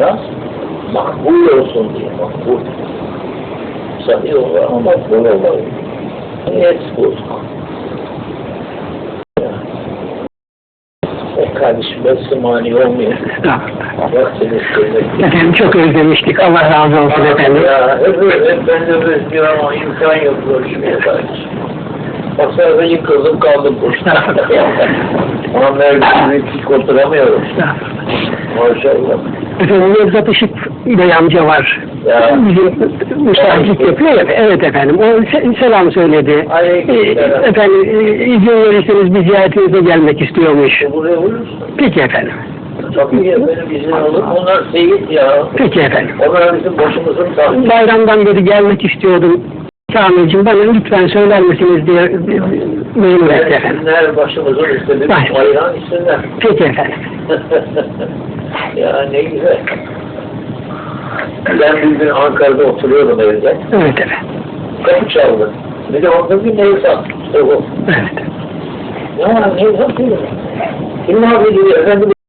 yapacağız? Makbul olsun diye, makbul. Sahih olur ama makbul olur. Niyet. E kardeşim ben size mani olmayayım. Vaktiniz. Efendim çok özlemiştik. Allah razı olsun efendim. Ya öbür, hep ben de özlüyorum ama imkan yok görüşmeye kardeşim. Baksana ben yıkıldım kaldım burada. ama merdivenle hiç oturamıyorum. Maşallah. Efendim Nevzat Işık Bey amca var. Ya. Bizim müsaitlik yapıyor ya. Evet efendim. O se- selam söyledi. Aleykümselam. Ee, Efendim e, izin verirseniz bir ziyaretinize gelmek istiyormuş. Buraya vurursun. Peki efendim. Tabii ya benim izin alır. Onlar seyit ya. Peki efendim. Onlar bizim başımızın tacı. Bayramdan beri gelmek istiyordum. Kamil'cim bana lütfen söyler misiniz diye memnun etti efendim. Gelsinler başımızın üstünde bayram isimler. Peki efendim. ya ne güzel. Ben bir gün Ankara'da oturuyorum evde. Evet efendim. Kapı çaldı. Bir de orada bir Nevzat. İşte bu. Evet. Ya Nevzat diyor. Kim abi diyor efendim